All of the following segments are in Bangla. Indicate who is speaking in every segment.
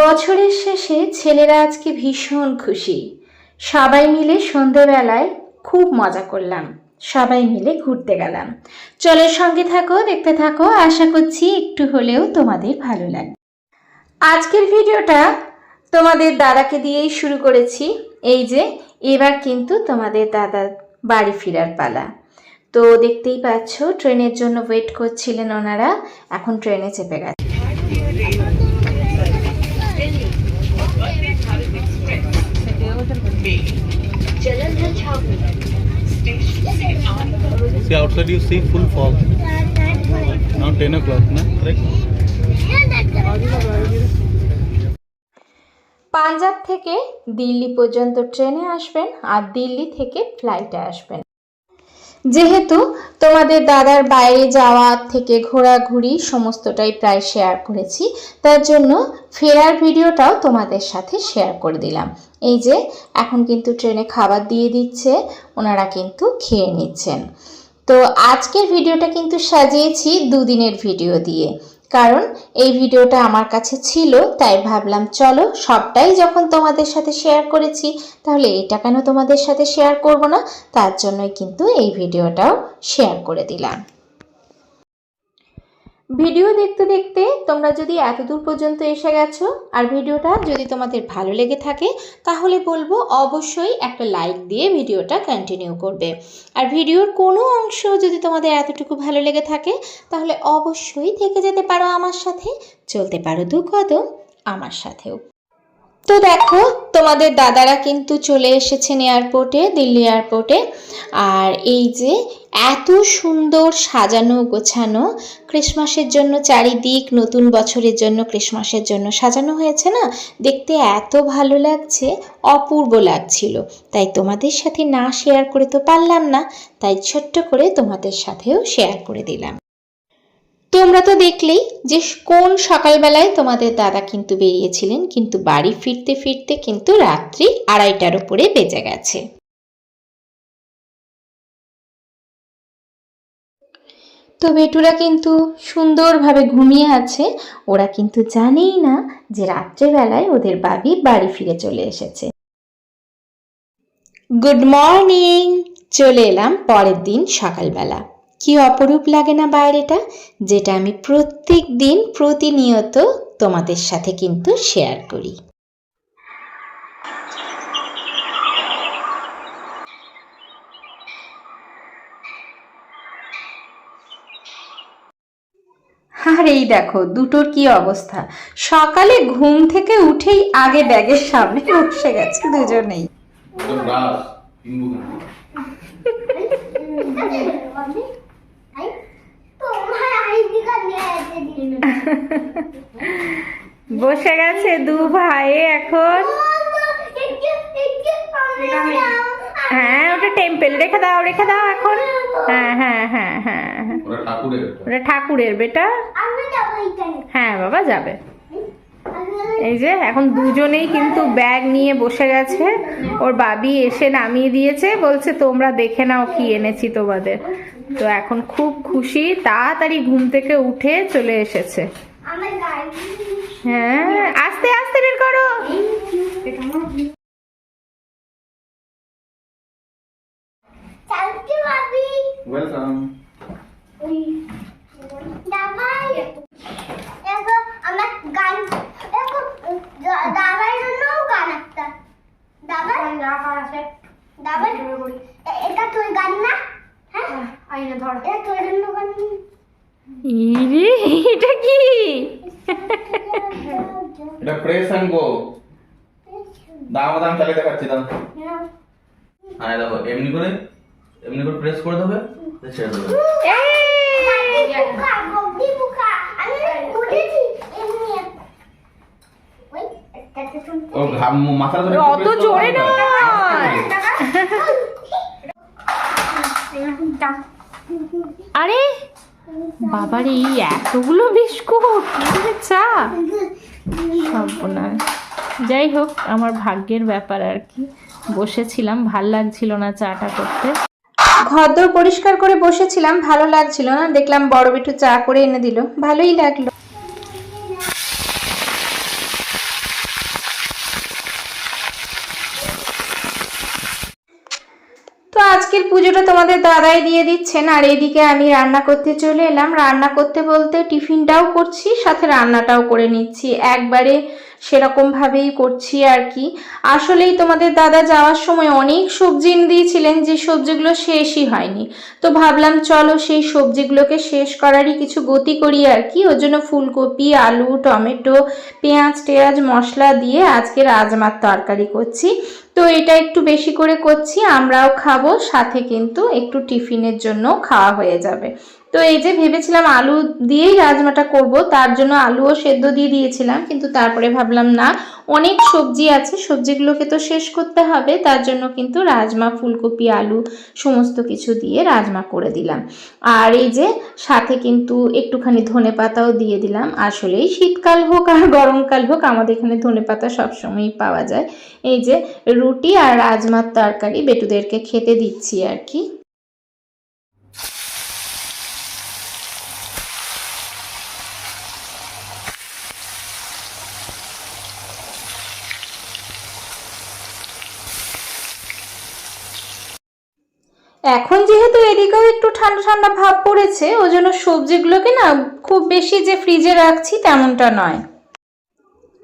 Speaker 1: বছরের শেষে ছেলেরা আজকে ভীষণ খুশি। সবাই মিলে সন্ধেবেলায় খুব মজা করলাম। সবাই মিলে ঘুরতে গেলাম। চলের সঙ্গে থাকো, দেখতে থাকো। আশা করছি একটু হলেও তোমাদের ভালো লাগবে। আজকের ভিডিওটা তোমাদের দাদাকে দিয়েই শুরু করেছি। এই যে, এবার কিন্তু তোমাদের দাদার বাড়ি ফেরার পালা। তো দেখতেই পাচ্ছ, ট্রেনের জন্য ওয়েট করছিলেন ওনারা। এখন ট্রেনে চেপে গেছে।
Speaker 2: See outside you see full fog. Now 10 o'clock, na? Correct?
Speaker 1: Punjab থেকে দিল্লি পর্যন্ত ট্রেনে আসবেন আর দিল্লি থেকে ফ্লাইটে আসবেন যেহেতু তোমাদের দাদার বাইরে যাওয়া থেকে ঘোরাঘুরি সমস্তটাই প্রায় শেয়ার করেছি তার জন্য ফেরার ভিডিওটাও তোমাদের সাথে শেয়ার করে দিলাম এই যে, এখন কিন্তু ট্রেনে খাবার দিয়ে দিচ্ছে, ওনারা কিন্তু খেয়ে নিচ্ছেন। তো আজকের ভিডিওটা কিন্তু সাজিয়েছি দুদিনের ভিডিও দিয়ে। কারণ এই ভিডিওটা আমার কাছে ছিল, তাই ভাবলাম চলো সবটাই যখন তোমাদের সাথে শেয়ার করেছি, তাহলে এটা কেন তোমাদের সাথে শেয়ার করব না? তার জন্যই কিন্তু এই ভিডিওটাও শেয়ার করে দিলাম। ভিডিও দেখতে দেখতে তোমরা যদি এতদূর পর্যন্ত এসে গেছো আর ভিডিওটা যদি তোমাদের ভালো লেগে থাকে, তাহলে বলব অবশ্যই একটা লাইক দিয়ে ভিডিওটা কন্টিনিউ করবে। আর ভিডিওর কোনো অংশ যদি তোমাদের এতটুকু ভালো লেগে থাকে, তাহলে অবশ্যই থেকে যেতে পারো আমার সাথে, চলতে পারো দু কদম আমার সাথেও। তো দেখো, তোমাদের দাদারা কিন্তু চলে এসেছেন এয়ারপোর্টে, দিল্লি এয়ারপোর্টে। আর এই যে এত সুন্দর সাজানো গোছানো, ক্রিসমাসের জন্য চারিদিক, নতুন বছরের জন্য ক্রিসমাসের জন্য সাজানো হয়েছে না? দেখতে এত ভালো লাগছে, অপূর্ব লাগছিল। তাই তোমাদের সাথে না শেয়ার করে তো পারলাম না, তাই ছোট্ট করে তোমাদের সাথেও শেয়ার করে দিলাম। তোমরা তো দেখলেই যে কোন সকালবেলায় তোমাদের দাদা কিন্তু বেরিয়েছিলেন, কিন্তু বাড়ি ফিরতে ফিরতে কিন্তু রাত্রি আড়াইটার উপরে বেজে গেছে। তো বেটুরা কিন্তু সুন্দরভাবে ঘুমিয়ে আছে, ওরা কিন্তু জানেই না যে রাত্রেবেলায় ওদের বাবি বাড়ি ফিরে চলে এসেছে। Good morning! চলে এলাম পরের দিন সকালবেলা। কি অপরূপ লাগে না বাইরেটা? যেটা আমি প্রত্যেক দিন প্রতিনিয়ত তোমাদের সাথে কিন্তু শেয়ার করি। আর এই দেখো দুটোর কি অবস্থা? সকালে ঘুম থেকে উঠেই আগে ব্যাগের সামনে বসে গেছে দুজনেই। বসে গেছে দু ভাই এখন। হ্যাঁ ওটা টেম্পেল রেখে দাও রেখে দাও এখন। হ্যাঁ হ্যাঁ হ্যাঁ হ্যাঁ হ্যাঁ। ওটা ঠাকুরের বেটা। হ্যাঁ বাবা যাবে। এই যে এখন দুজনেই কিন্তু ব্যাগ নিয়ে বসে গেছে। ওর বাবি এসে নামিয়ে দিয়েছে। বলছে তোমরা দেখে নাও কি এনেছি তোমাদের। তো এখন খুব খুশি তাড়াতাড়ি ঘুম থেকে উঠে চলে এসেছে। হ্যাঁ আস্তে আস্তে বের করো।
Speaker 2: ওয়েলকাম
Speaker 3: আমার গান দাবার জন্য গান একটা দাবার দাবার এ- এটা তোর গান না হ্যাঁ আইনা ধর এটা তোর জন্য গান
Speaker 1: ইরে এটা কি
Speaker 2: এটা প্রেস অ্যান্ড গো দাম দাম চালিয়ে দেখাচ্ছি দাম হ্যাঁ দেখো এমনি করে এমনি করে প্রেস করে দেবে? ছেড়ে ও ঘাম মাথা ধরে
Speaker 1: অত জোরে আরে বাবার এই এতগুলো বিস্কুট চা? সর্বনাশ। যাই হোক আমার ভাগ্যের ব্যাপার আর কি। বসেছিলাম ভালো লাগছিল না চাটা করতে। ঘরদোর পরিষ্কার করে বসেছিলাম, ভালো লাগছিল না। দেখলাম বড় বিটু চা করে এনে দিল। ভালোই লাগল। তো আজকের পুজোটা তোমাদের দাদাই দিয়ে দিচ্ছেন, আর এইদিকে আমি রান্না করতে চলে এলাম। রান্না করতে বলতে টিফিনটাও করছি, সাথে রান্নাটাও করে নিচ্ছি। একবারে সেরকম ভাবেই করছি আর কি। আসলেই তোমাদের দাদা যাওয়ার সময় অনেক সবজি এনে দিয়েছিলেন, যে সবজিগুলো শেষই হয়নি। তো ভাবলাম, চলো সেই সবজিগুলোকে শেষ করারই কিছু গতি করি আর কি। ওর জন্য ফুলকপি, আলু, টমেটো, পেঁয়াজ, টেয়াজ, মশলা দিয়ে আজকে রাজমার তরকারি করছি। তো এটা একটু বেশি করে করছি, আমরাও খাব, সাথে কিন্তু একটু টিফিনের জন্য খাওয়া হয়ে যাবে। তো এই যে ভেবেছিলাম আলু দিয়েই রাজমাটা করব, তার জন্য আলুও সেদ্ধ দিয়ে দিয়েছিলাম, কিন্তু তারপরে ভাবলাম না, অনেক সবজি আছে, সবজিগুলোকে তো শেষ করতে হবে, তার জন্য কিন্তু রাজমা, ফুলকপি, আলু সমস্ত কিছু দিয়ে রাজমা করে দিলাম। আর এই যে সাথে কিন্তু একটুখানি ধনে পাতাও দিয়ে দিলাম, আসলেই শীতকাল হোক আর গরমকাল হোক, আমাদের এখানে ধনে পাতা সবসময়ই পাওয়া যায়। এই যে রুটি আর রাজমার তরকারি, বেটুদেরকে খেতে দিচ্ছি আর কি। এখন যেহেতু এদিকেও একটু ঠান্ডা ঠান্ডা ভাব পড়েছে, ওই জন্য সবজিগুলোকে না খুব বেশি যে ফ্রিজে রাখছি তেমনটা নয়।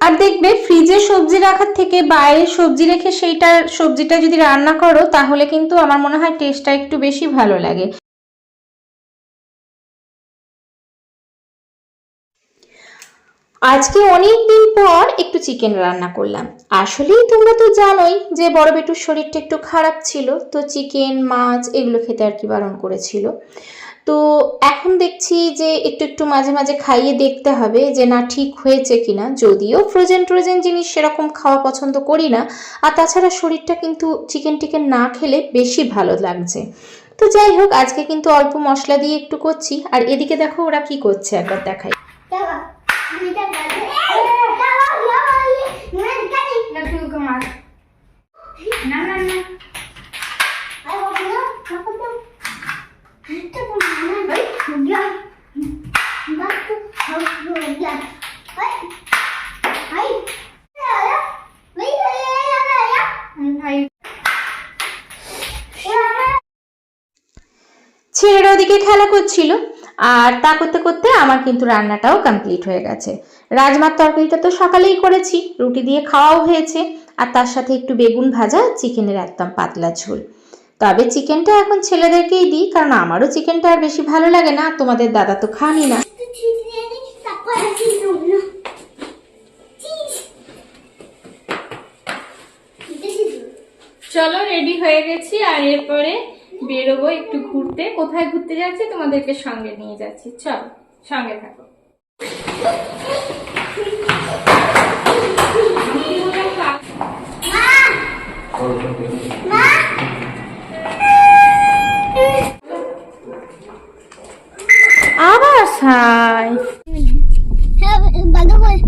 Speaker 1: আর দেখবে ফ্রিজে সবজি রাখার থেকে বাইরে সবজি রেখে সেইটা সবজিটা যদি রান্না করো, তাহলে কিন্তু আমার মনে হয় টেস্টটা একটু বেশি ভালো লাগে। আজকে অনেক দিন পর একটু চিকেন রান্না করলাম। আসলেই তোমরা তো জানোই যে বড় বেটুর শরীরটা একটু খারাপ ছিল, তো চিকেন মাছ এগুলো খেতে আর কি বারণ করেছিল। তো এখন দেখছি যে একটু একটু মাঝে মাঝে খাইয়ে দেখতে হবে যে না ঠিক হয়েছে কিনা। যদিও ফ্রোজেন ট্রোজেন জিনিস সেরকম খাওয়া পছন্দ করি না, আর তাছাড়া শরীরটা কিন্তু চিকেন টিকেন না খেলে বেশি ভালো লাগছে। তো যাই হোক, আজকে কিন্তু অল্প মশলা দিয়ে একটু করছি, আর এদিকে দেখো ওরা কি করছে, একবার দেখাই। ছেলেরা ওদিকে খেলা করছিল। আর তা করতে করতে আমার কিন্তু রান্নাটাও কমপ্লিট হয়ে গেছে। রাজমার তরকারিটা তো সকালেই করেছি, রুটি দিয়ে খাওয়াও হয়েছে, আর তার সাথে একটু বেগুন ভাজা, চিকেনের একদম পাতলা ঝোল। তবে চিকেনটা এখন ছেলেদেরকেই দিই, কারণ আমারও চিকেনটা আর বেশি ভালো লাগে না, তোমাদের দাদা তো খানি না।
Speaker 4: চলো রেডি হয়ে গেছি, আর এরপরে বেরোবো একটু ঘুরতে। কোথায় ঘুরতে যাচ্ছি তোমাদেরকে সঙ্গে নিয়ে যাচ্ছি। চল সঙ্গে থাকো।
Speaker 1: আবার সাই।
Speaker 3: হ্যাঁ বাবা বল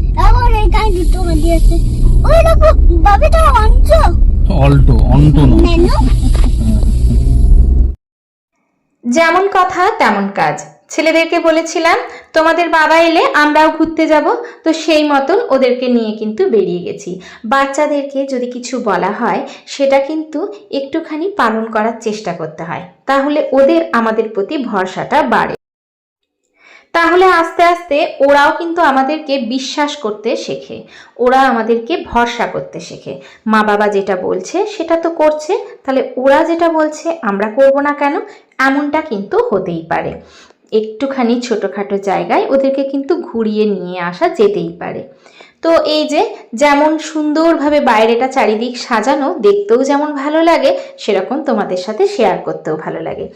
Speaker 1: যেমন কথা, তেমন কাজ। ছেলেদেরকে বলেছিলাম, তোমাদের বাবা এলে আমরাও ঘুরতে যাব। তো সেই মতন ওদেরকে নিয়ে কিন্তু বেরিয়ে গেছি। বাচ্চাদেরকে যদি কিছু বলা হয়, সেটা কিন্তু একটুখানি পালন করার চেষ্টা করতে হয়। তাহলে ওদের আমাদের প্রতি ভরসাটা বাড়ে। তাহলে আস্তে আস্তে ওরাও কিন্তু আমাদেরকে বিশ্বাস করতে শেখে। ওরা আমাদেরকে ভরসা করতে শেখে। মা বাবা যেটা বলছে সেটা তো করছে। তাহলে ওরা যেটা বলছে আমরা করব না কেন? এমনটা কিন্তু হতেই পারে। একটুখানি ছোটোখাটো জায়গায় ওদেরকে কিন্তু ঘুরিয়ে নিয়ে আসা যেতেই পারে। তো এই যে যেমন সুন্দরভাবে বাইরেটা চারিদিক সাজানো, দেখতেও যেমন ভালো লাগে, সেরকম তোমাদের সাথে শেয়ার করতেও ভালো লাগে।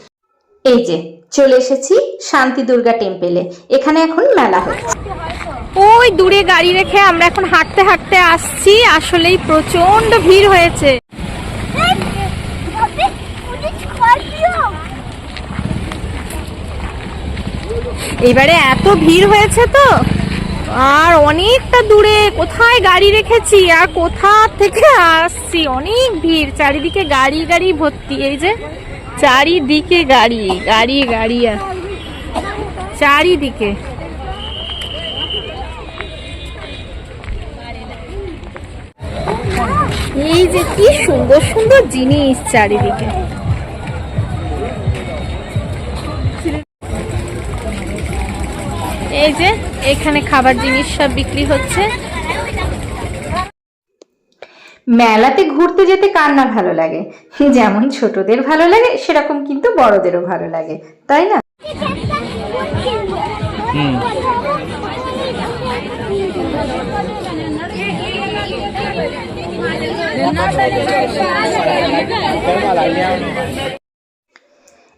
Speaker 1: এই যে চলে এসেছি শান্তি দুর্গা টেম্পেলে এখানে এখন মেলা হচ্ছে।
Speaker 4: ওই দূরে গাড়ি রেখে আমরা এখন হাঁটতে হাঁটতে আসছি, আসলেই প্রচণ্ড ভিড় হয়েছে। এবারে এত ভিড় হয়েছে তো? আর অনেকটা দূরে, কোথায় গাড়ি রেখেছি আর কোথা থেকে আসছি? অনেক ভিড়, চারিদিকে গাড়ি গাড়ি ভর্তি, এই যে চারিদিকে গাড়ি গাড়ি গাড়ি চারিদিকে। এই যে কি সুন্দর সুন্দর জিনিস চারিদিকে।
Speaker 1: এই যে এখানে খাবার জিনিস সব বিক্রি হচ্ছে।
Speaker 3: মেলাতে ঘুরতে যেতে কার না ভালো লাগে? যেমন ছোটদের ভালো লাগে সেরকম কিন্তু বড়দেরও ভালো লাগে তাই না?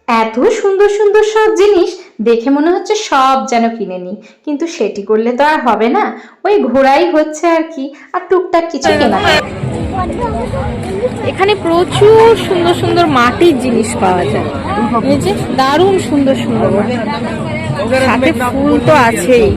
Speaker 3: এত সুন্দর সুন্দর সব জিনিস দেখে মনে হচ্ছে সব যেন কিনে নি কিন্তু সেটি করলে তো আর হবে না। ওই ঘোরাই হচ্ছে আর কি আর টুকটাক কিছু কেনা
Speaker 1: এখানে প্রচুর সুন্দর সুন্দর মাটির জিনিস পাওয়া যায়। এই যে দারুণ সুন্দর সুন্দর সাথে ফুল তো আছেই।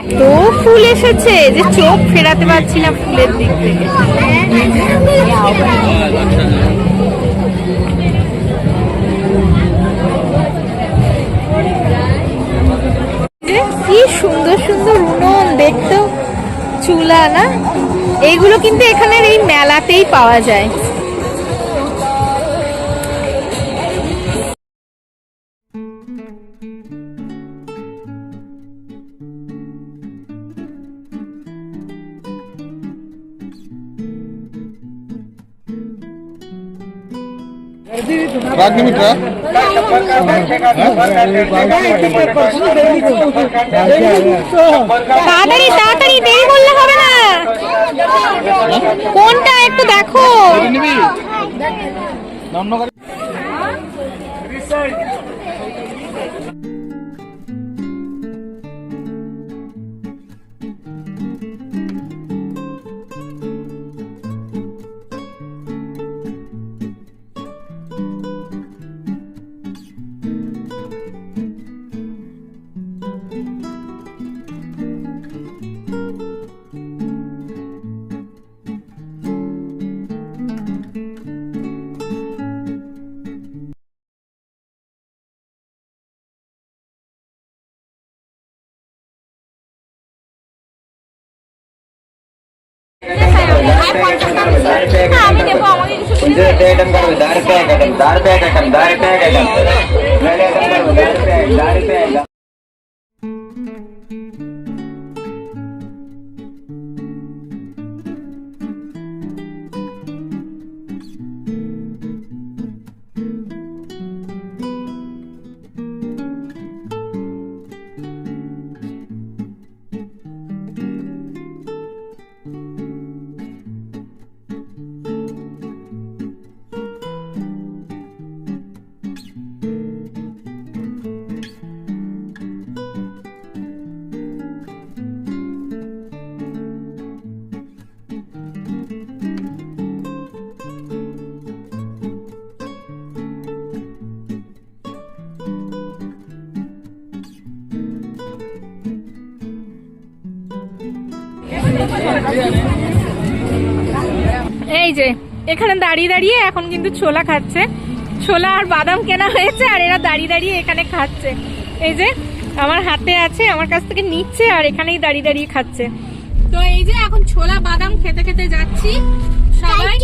Speaker 1: এত ফুল এসেছে যে চোখ ফেরাতে পারছি না ফুলের দিক থেকে। কি সুন্দর সুন্দর উনুন, দেখতেও চুলা, না? এইগুলো কিন্তু এখানের এই মেলাতেই পাওয়া যায়। তাড়াতাড়ি তাড়াতাড়ি দেরি করলে হবে না। কোনটা একটু দেখো।
Speaker 2: নিবি অন্য গাড়ি
Speaker 1: আমি দেবো এই যে, এখানে দাঁড়িয়ে দাঁড়িয়ে এখন কিন্তু ছোলা খাচ্ছে। ছোলা আর বাদাম কেনা হয়েছে আর এরা দাঁড়িয়ে দাঁড়িয়ে এখানে খাচ্ছে। এই যে, আমার হাতে আছে, আমার কাছ থেকে নিচ্ছে আর এখানেই দাঁড়িয়ে দাঁড়িয়ে খাচ্ছে। তো এই যে এখন ছোলা, বাদাম খেতে খেতে যাচ্ছি। সবাই